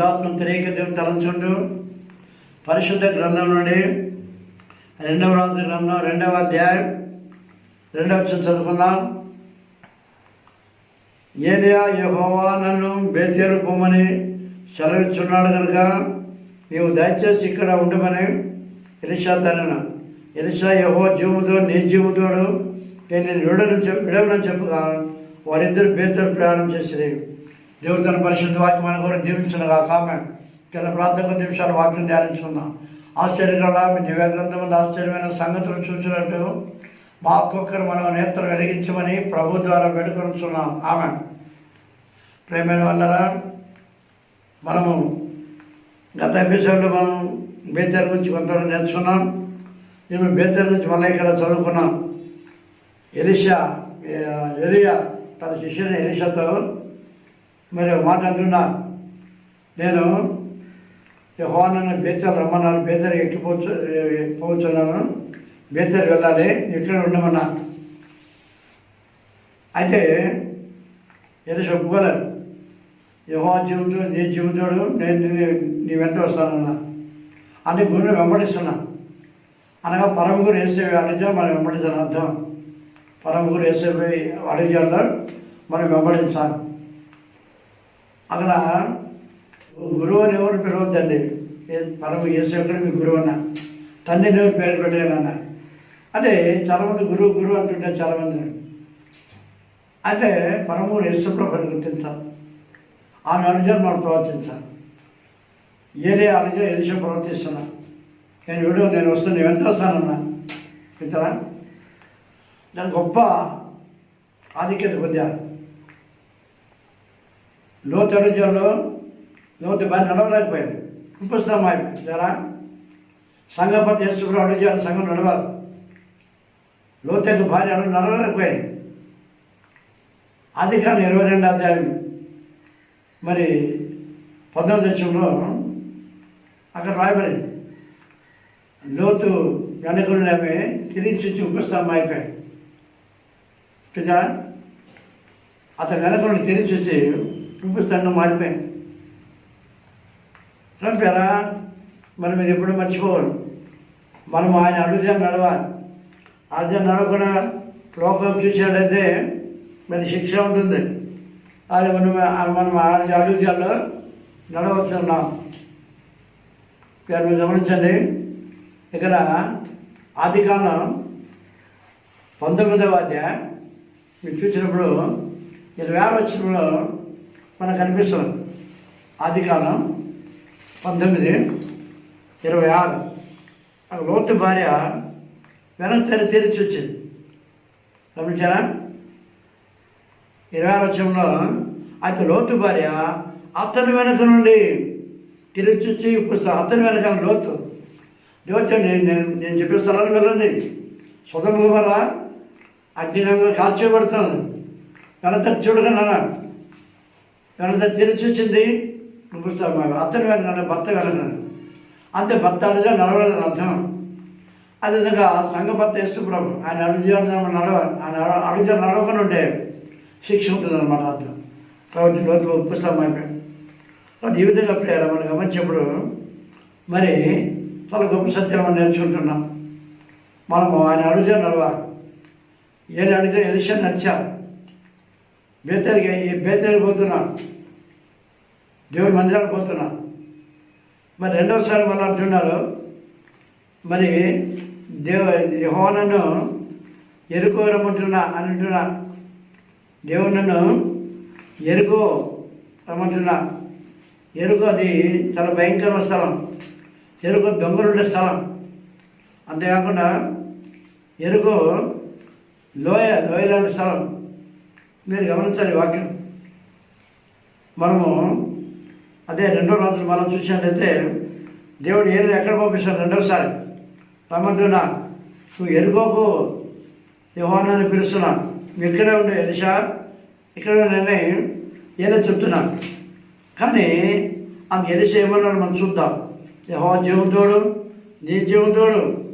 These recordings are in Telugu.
తండ్రి తెలియక పరిశుద్ధాత్మ త్రేక పరిశుద్ధ గ్రంథం నుండి రెండవ రాజు గ్రంథం రెండవ అధ్యాయం రెండవ చదువుకుందాం. ఏలియా యహోవా నన్ను బేతేలు పొమ్మని సెలవిస్తున్నాడు కనుక నీవు దయచేసి ఇక్కడ ఉండమని ఎలిషా తనను. ఎలిషా యహో జీవుతో నీ జీవుతోడు నేను నిన్ను చెప్పు విడవని చెప్పుగా వారిద్దరు బేతలు ప్రయాణం చేసినాయి దేవుడు తన పరిశుద్ధ వాక్యం మన కూడా దీవించిన ఆమె కింద ప్రాంతంలో నిమిషాలు వాక్యం ధ్యానించుకుందాం ఆశ్చర్యకరంగా మీ దివ్య గ్రంథం ఆశ్చర్యమైన సంగతులు చూసినట్టు మా ఒక్కొక్కరు మనం నేత్రం వెలిగించమని ప్రభు ద్వారా వేడుకొనుచున్నాం. ఆమె. ప్రేమైన వల్లరా మనము గత ఎపిసోడ్లో మనం బేతర్ గురించి కొంత నేర్చుకున్నాం. మేము బేతర్ గురించి మళ్ళీ ఇక్కడ చదువుకున్నాం. ఎలిషా ఎలియా తన శిష్యుని ఎలిషాతో మరి మాట అంటున్నా నేను హోనన్న బేతర్ రమ్మన్నాను బేతర్ ఎక్కిపోవచ్చు ఎక్కిపోవచ్చున్నాను బేతర్ వెళ్ళాలి ఇక్కడ ఉండమన్నా. అయితే ఏదో చెప్పుకోలేదు యహో జీవితం నీ జీవితుడు నేను నీ వెంట వస్తానన్నా. అని గురువుని వెంబడిస్తున్నా. అనగా పరమ గురు వేసేవి అడిగితే మనం వెంబడించాలి అర్థం. పరమ గురు వేసే అడిగాల్లో మనం వెంబడించాలి. అక్కడ గురువు అని ఎవరు పిలవద్దండి. ఏ- పరమ యేసు మీ గురువు అన్న? తండ్రిని ఎవరు పేరు పెట్టానన్న అంటే చాలామంది గురువు గురువు అంటుంటే చాలామంది అయితే పరమూరు యేసుప్రభుని గుర్తించాలి. ఆమె అనుజం మనం ప్రవర్తించాలి. ఏదే అనుజం ఎలిష ప్రవర్తిస్తున్నా. నేను విడు నేను వస్తాను నేను ఎంత వస్తానన్నా వింటారా దాని గొప్ప ఆధిక్యత పొందారు. లోతు అనుజంలో లోతు బాగా నడవలేకపోయారు. ఉపస్థానం అయిపోయింది జరా సంఘపతి యేసుప్రభు అనుజాలు సంఘం నడవాలి. లోతు భార్య అడుగు నడవలేకపోయాయి అది కానీ ఇరవై రెండు అధ్యాయం మరి పంతొమ్మిది లక్షంలో అక్కడ రాయబడింది. లోతు వెనకలు ఆమె తిరిగి చూచి ఉపస్థానం అయిపోయాయి అతను అతని వెనకలు తిరిగి చూచి ఉపస్థానం మారిపోయాయి చంపారా? మనం మీరు ఎప్పుడూ మర్చిపోవాలి మనం ఆయన అడుగుజా నడవాలి అడుగుజా నడవకుండా లోకం చూసాడైతే మరి శిక్ష ఉంటుంది. అది మనం మనం ఆయన అడుగుజాల్లో నడవచ్చున్నాం ఇక్కడ మీరు గమనించండి. ఇక్కడ ఆది కాలం పంతొమ్మిదవ అధ్యాయం. మీరు చూసినప్పుడు ఇరవై ఆరు వచ్చినప్పుడు మనకు కనిపిస్తుంది. ఆది కాలం పంతొమ్మిది ఇరవై ఆరు. ఆ లోతు భార్య వెనక్కి తెరి తెరిచి వచ్చింది గమనించారా? ఇరవై ఆరు వచ్చంలో అయితే లోతు భార్య అతని వెనక నుండి తిరిగి వచ్చి ఇప్పుడు అతని వెనక లోతు. దేవచ్చ నేను నేను నేను చెప్పే స్థలానికి వెళ్ళండి. సుఖము వల్ల అగ్నిరంగంలో కాల్చేయబడుతుంది వెనక చూడగా అన్నారు వెనక తెరిచి వచ్చింది పుస్తకం అతని వెనక భర్త వెనక అంతే భర్త అనుజా నడవలేదు అర్థం. అదేవిధంగా సంఘ భర్త ఇస్తూ ప్రభు ఆయన అడుగు నడవ ఆయన అడుగు నడవకుండా ఉంటే శిక్ష ఉంటుందన్నమాట అర్థం. కాబట్టి లోతు పుస్తకం అయిపోయాడు కాబట్టి ఈ విధంగా ప్రేర మనం గమనించినప్పుడు మరి చాలా గొప్ప సత్యం మనం నేర్చుకుంటున్నాం. మనము ఆయన అడుగు నడవాలి ఏది అడిగితే ఎలిషన్ నడిచా. బేతరికి ఈ బేతరికి పోతున్నా దేవుడి మందిరానికి పోతున్నా మరి రెండవసారి వాళ్ళు అంటున్నారు మరి దేవ యహోనను ఎరుకో రమ్మంటున్నా అని అంటున్నా. దేవుడు నన్ను ఎరుకో రమ్మంటున్నా. ఎరుకు అది చాలా భయంకరమైన స్థలం. ఎరుకు దొంగలుండే స్థలం. అంతేకాకుండా ఎరుకు లోయ లోయ లాంటి స్థలం. మీరు గమనించాలి వాక్యం. మనము అదే రెండో రోజులు మనం చూసినట్లయితే దేవుడు ఏరు ఎక్కడ పంపిస్తాడు రెండోసారి. రమ్మంటున్నా నువ్వు ఎరుకోకు యోహానాన్ని పిలుస్తున్నా. నువ్వు ఇక్కడే ఉండే ఎలిషా. ఇక్కడ నేనే ఏదో చెప్తున్నా. కానీ అంత ఎలిషా ఏమన్నాడు మనం చూద్దాం. యహో జీవంతోడు నీ జీవంతోడు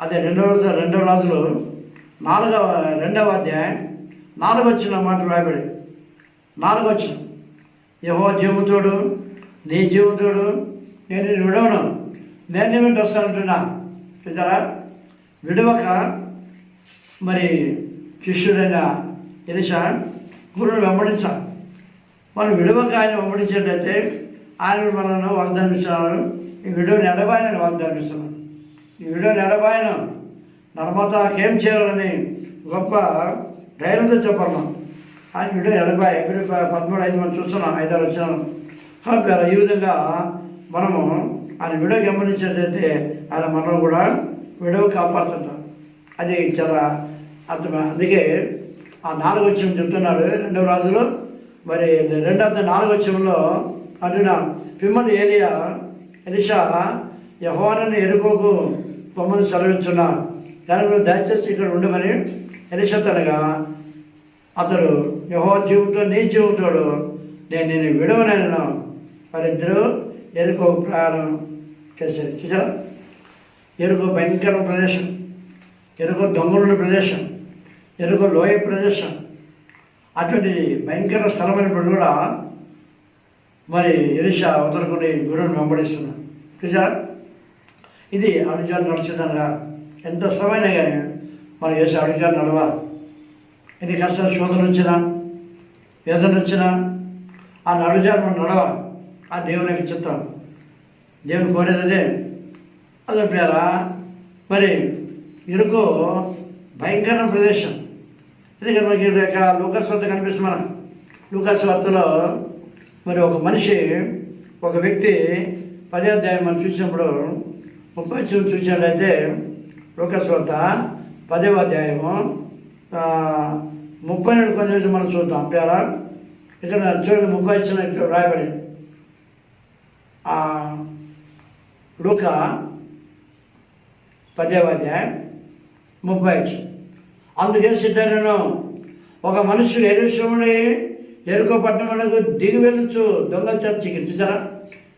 అదే రెండవ రోజు రెండవ రాజులు. నాలుగవ రెండవ అధ్యాయం. నాలుగు వచ్చిన మాట రాయబడి నాలుగు వచ్చిన యహో జీవితుడు నీ జీవితుడు నేను విడవను. నేను ఏమిటి వస్తానంటున్నా చూసారా విడవక మరి శిష్యుడైన ఎలిషా గురువుని వెంబడించాలి మనం విడవక ఆయన వెంబడించేటైతే ఆయన మనల్ని వాగ్దానిస్తున్నాను ఈ విడవ ఎడబాయనని వాగ్దానిస్తున్నాను. ఈ విడవ నెడబాయన నర్మదాకేం చేయాలని గొప్ప ధైర్యంతో చెప్పాలి ఆయన విడవ ఎడబాయ ఎప్పుడు పదమూడు ఐదు మనం చూస్తున్నాం ఐదారు వచ్చినాను కాబట్టి ఈ విధంగా మనము ఆయన విడవ గమనించినట్లయితే ఆయన మనం కూడా విడవ కాపాడుతుంటాం అది చాలా అర్థం అందుకే ఆ నాలుగు వచ్చం చెప్తున్నాడు రెండవ రాజులో. మరి రెండవ నాలుగు వచ్చంలో అంటున్నాను పిమ్మని ఏలియా ఎలిషా యహోనని ఎరుకోకు బొమ్మను సెలవించున్నా దాని మీద దయచేసి ఇక్కడ ఉండమని ఎలిషా అతడు యహో జీవుతో నీ జీవుతోడు నేను నేను విడవనైనా. వారిద్దరూ ఎరుకో ప్రయాణం చేశారు? చూసారా ఎరుకో భయంకర ప్రదేశం. ఎరుకో దొంగలున్న ప్రదేశం. ఎరుకో లోయ ప్రదేశం. అటువంటి భయంకర స్థలమైనప్పుడు కూడా మరి ఎలిషా వదలకుని గురువుని వెంబడిస్తున్నాను చూసారా ఇది అనుజాలు నడుచుదనగా ఎంత శ్రమైనా కానీ మరి వేసి అడిగారు నడవాలి ఎన్ని కష్టాలు శోధన వచ్చినా వేదన వచ్చినా ఆ నడుజారు మనం నడవాలి ఆ దేవుని యొక్క చిత్రం దేవుని కోరేది అదే. అదే పేరా మరి ఇరుకు భయంకర ప్రదేశం. ఎందుకంటే మనకి యొక్క లూకస్ వద్ద కనిపిస్తుంది మన లూకస్ వార్తలో మరి ఒక మనిషి ఒక వ్యక్తి పదే అధ్యాయం మనం చూసినప్పుడు ముప్పై చూసినట్లయితే లూకస్ వార్త పదవ అధ్యాయము. ఆ, ముప్పై రెండు కొంచెం మనం చూద్దాం పేరా ఇక్కడ చూడండి ముప్పై ఇచ్చిన ఇక్కడ రాయబడి. ఆ, పదవ అధ్యాయం ముప్పై ఐదు అందుకే సిద్ధను ఒక మనుషుడు ఎరుశ్రముని ఎరుకో పట్టణములకు దిగి వెళ్ళొచ్చు దొంగ చర్చికి చూసారా?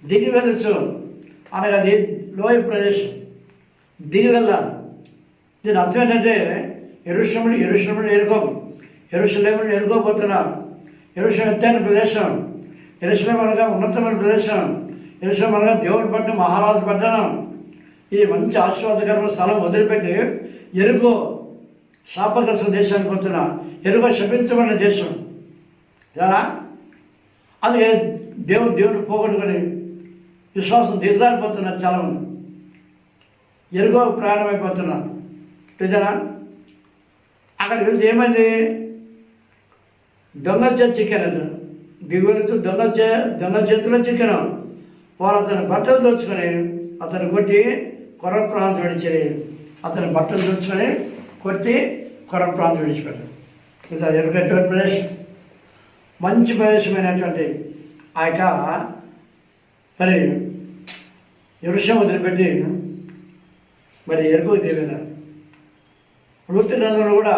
దిగి వెళ్ళొచ్చు. అనగా అది లోయ ప్రదేశం. దిగి వెళ్ళాలి. దీని అర్థం ఏంటంటే ఎరుషముడు ఎరుషముడు ఎరుకో ఎరుసలేముడు ఎరుకోబోతున్నా ఎరుషం ఎత్తైన ప్రదేశం. ఎరుసలేం అనగా ఉన్నతమైన ప్రదేశం. ఎరుసలేం అనగా దేవుడి పట్టణం మహారాజు పట్టణం. ఈ మంచి ఆశీర్వాదకరమైన స్థలం వదిలిపెట్టి ఎరుకో శాపగ్రస్త దేశానికి పోతున్నా ఎరుక శపించబడిన దేశం. ఎలా అది దేవుడు దేవుడు పోగొట్టుకొని విశ్వాసం దిగజారిపోతున్నారు చాలా. మంది ఎరుగో ప్రయాణం అయిపోతున్నారు చూసారా? అక్కడ వెళ్తే ఏమైంది? దొంగ చేతి చికెన్ అతను దిగువెళుతూ దొంగ చే దొంగ చేతిలో చికెన్. వాళ్ళు అతని బట్టలు దోచుకొని అతను కొట్టి కొర ప్రాంతం విడిచి అతని బట్టలు దోచుకొని కొట్టి కొర ప్రాంతం విడిచిపెట్టారు. ఇంకా ఎరుకటువంటి ప్రదేశం. మంచి ప్రదేశమైనటువంటి ఆ యొక్క మరి ఎరుషం వదిలిపెట్టి మరి ఎరుకు దేవేదారు వృత్తి రంగంలో కూడా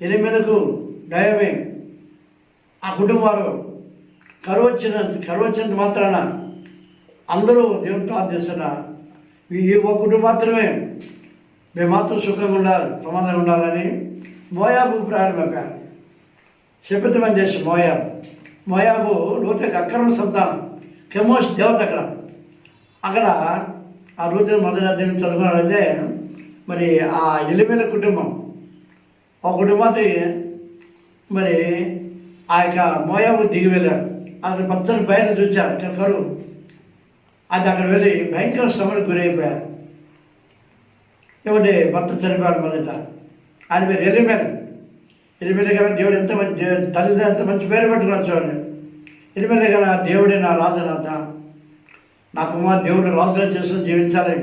ఎనిమిదకు డయమే ఆ కుటుంబాలు కరువు వచ్చిన కరువు వచ్చినంత మాత్రాన అందరూ దేవుని ప్రార్థిస్తున్న ఈ ఒక కుటుంబం మాత్రమే మేము మాత్రం సుఖంగా ఉండాలి సమాధానం ఉండాలని మోయాబు ప్రారంభమైపోయారు శపితమైన దేశం మోయాబు. మోయాబు లోతకి అక్రమ సంతానం కెమోష్ దేవత అక్కడ. అక్కడ ఆ రోజున మొదటి అధ్యయనం చదువుకున్నట్లయితే మరి ఆ ఎలిమేల కుటుంబం. ఆ కుటుంబానికి మరి ఆ యొక్క మోయాబు దిగి వెళ్ళారు. అక్కడ పచ్చని బయలు చూచారు ఇక్కడ కరువు అది అక్కడ వెళ్ళి భయంకర శ్రమకు గురైపోయారు. ఏమంటే భర్త చనిపోయాడు మొదట. ఆయన పేరు ఎలిమేల ఎలిమేల కదా దేవుడు ఎంత మంచి తల్లిదండ్రులు ఎంత మంచి పేరు పెట్టుకున్నారు చూడండి. ఎలిమేల కదా దేవుడే నా రాజు నా కుమార్ దేవుడు రాజుగా చేసుకుని జీవించాలి.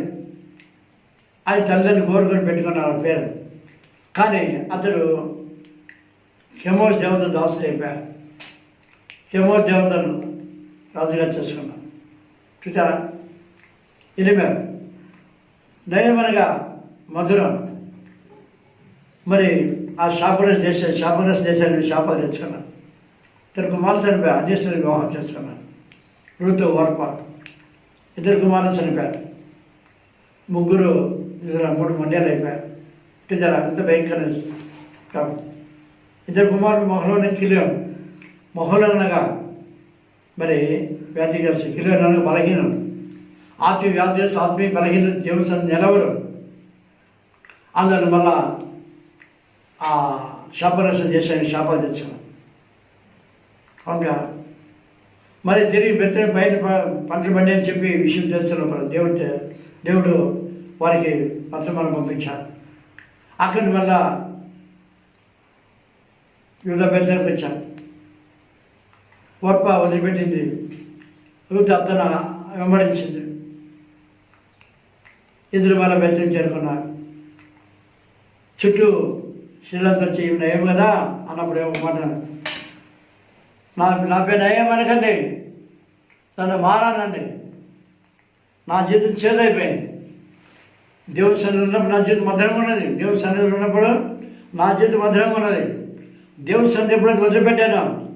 అది తల్లిని కోరుకొని పెట్టుకున్నాను ఆ పేరు. కానీ అతడు కెమోస్ దేవత దాసులు అయిపోయారు కెమోస్ దేవతను రాజుగా చేసుకున్నాను చూసారా ఇలిమేర నయమనగా మధురం. మరి ఆ శాపరస్ దేశ శాపరస్ దేశాన్ని శాపాలు తెచ్చుకున్నాను ఇద్దరు కుమారులు చనిపోయారు. అంజేశ్వరి వివాహం చేసుకున్నాను ఋతు ఓర్ప ఇద్దరు కుమారులు చనిపోయారు. ముగ్గురు ఇద్దరు మూడు మండేలు అయిపోయారు. చూసారా అంత భయంకర కాబట్టి ఇద్దరు కుమారులు మొహలోనే కిలియం మొహలో అనగా మరి వ్యాధిగ్రస్తు ఇరవై అనగా బలహీనం ఆత్మీయ వ్యాధిగ్రస్తు ఆత్మీయ బలహీన దేవుని నిలవరు. అందులో మళ్ళా ఆ శాపరసం చేశాను శాపాలు తెచ్చాను అవునా మరి తిరిగి బెత్తని బయట పంటలు పండి అని చెప్పి విషయం తెలుసు దేవుడు దేవుడు వారికి పత్రమాలను పంపించారు. అక్కడి మళ్ళా యుద్ధ పెద్దలకు వచ్చారు. ఓర్ప వదిలిపెట్టింది. యూత్ అత్తన వెంబడించింది. ఇద్దరు మళ్ళీ బెత్తం చేరుకున్నారు. చుట్టూ శ్రీలంక వచ్చి నయం కదా? అన్నప్పుడు ఏమో నా నా పేరు నయం అనకండి. నన్ను మారానండి. నా జీవితం చేదైపోయింది. దేవుని సన్నిధిలో ఉన్నప్పుడు నా జీవితం మధురంగా ఉన్నది. దేవుని సన్నిధిలో ఉన్నప్పుడు నా జీవితం మధురంగా ఉన్నది. దేవుని సన్నిధి ఎప్పుడైతే వదిలిపెట్టాను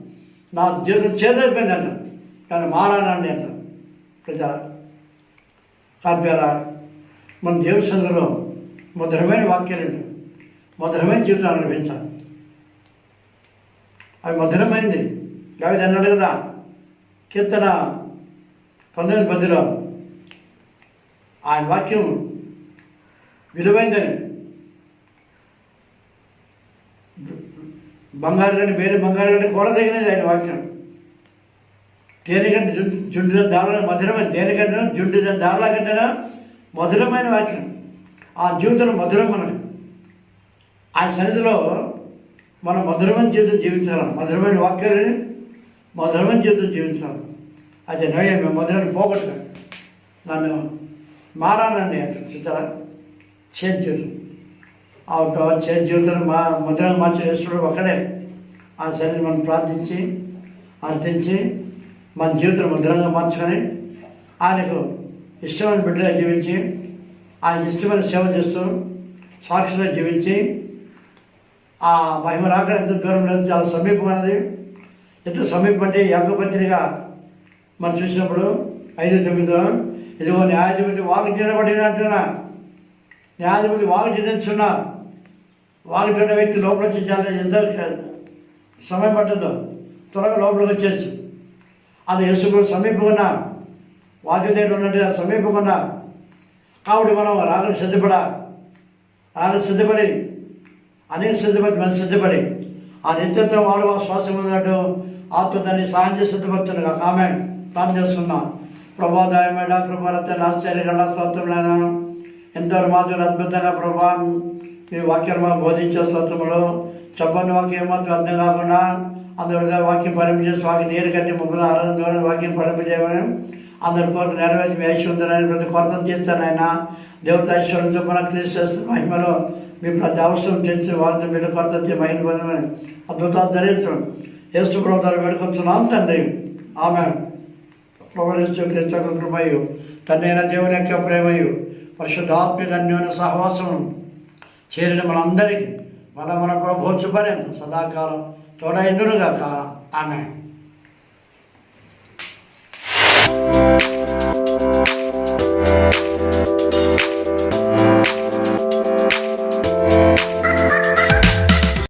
నా జీవితం చేదైపోయింది అంట కానీ మారానండి అంట. ప్రజా కార్యారా మన దేవుని సన్నిధిలో మధురమైన వాక్యాలు మధురమైన జీవితాన్ని అనుభవించాలి. అవి మధురమైంది. దావిది అన్నాడు కదా కీర్తన పంతొమ్మిది పదిలో ఆయన వాక్యం విలువైందని. బంగారు కంటే వేరే బంగారు కంటే కూడా తగినది ఆయన వాక్యం. దేనికంటే జుండి జుంటు దారుల మధురమైన దేనికంటే జుంటు దారుల కంటేనా మధురమైన వాక్యం. ఆ జీవితం మధురం మనకు ఆ సన్నిధిలో మనం మధురమైన జీవితం జీవించాలి? మధురమైన వాక్యాలని మధురమైన జీవితం జీవించాలి? అదే నోయ మేము మధురమైన పోగొట్టు నన్ను మారానండి అంటే చూసారా? చేతి జీవితం ఆ చేతి జీవితం మా మధురంగా మార్చిన యేసుడు ఒకడే ఆ శరీరం మనం ప్రార్థించి అర్థించి మన జీవితం ముద్రంగా మార్చుకొని ఆయనకు ఇష్టమైన బిడ్డగా జీవించి ఆయన ఇష్టమైన సేవ చేస్తూ సాక్షిగా జీవించి ఆ మహిమ రాక ఎంత దూరం లేదు చాలా సమీపమైనది. ఎంత సమీపం అంటే ఏకపత్రిగా మనం చూసినప్పుడు ఐదు తొమ్మిదిలో ఇదిగో న్యాయాధిపతి వాకు నిలబడిన అంటున్నా న్యాయాధిపతి వాకు నిలుచున్నా వాగుతున్న వ్యక్తి లోపల వచ్చి చాలా ఎంత సమయం పట్టదు త్వరగా లోపలికి వచ్చేసి అది యేసుకు సమీపంగా వాక్య దగ్గర ఉన్నట్టు సమీపంగా కాబట్టి మనం రాగలు సిద్ధపడ రాగలు సిద్ధపడి అనేక సిద్ధపడి మనం సిద్ధపడి ఆ నిత్యత్వం వాళ్ళు ఆ శ్వాసం ఉన్నట్టు ఆత్మదాన్ని సాయం చేసి సిద్ధపడుతున్నా ఆమె ప్రార్థన చేస్తున్నా. ప్రభాదాయమైన కృపరత ఆశ్చర్యకరణ స్తోత్రమైన ఎంతో మాత్రం అద్భుతంగా ప్రభా మీ వాక్యం మాకు బోధించే స్తోత్రములు? చెప్పని వాక్యం మాత్రం అర్థం కాకుండా అందరి వాక్యం పరిమించేసి వాక్యం నీరు కట్టి ముగ్గురు ఆరాధన ద్వారా వాక్యం పరిమించేయమని అందరి కోరిక నెరవేర్చి వేసి ఉందని ప్రతి కొరతను తీర్చాను ఆయన దేవత ఐశ్వర్యం చొప్పున క్రీస్తు మహిమలో మీ ప్రతి అవసరం తెచ్చి వారిని బిడ్డ కొరత తీర్చి మహిళ పొందమని అద్భుతాలు ధరించడం యేసు ప్రభుత్వాలు వేడుకొచ్చున్నాం తండ్రి. ఆమె ప్రవహించు క్రీస్తు కృపయు. తండ్రి దేవుని యొక్క ప్రేమయు. పరిశుద్ధాత్మిక అన్యోన్య సహవాసం చేరిన మనందరికీ మన మన ప్రభు పర్యంతం సదాకాలం తోడైండునుగాక. ఆమె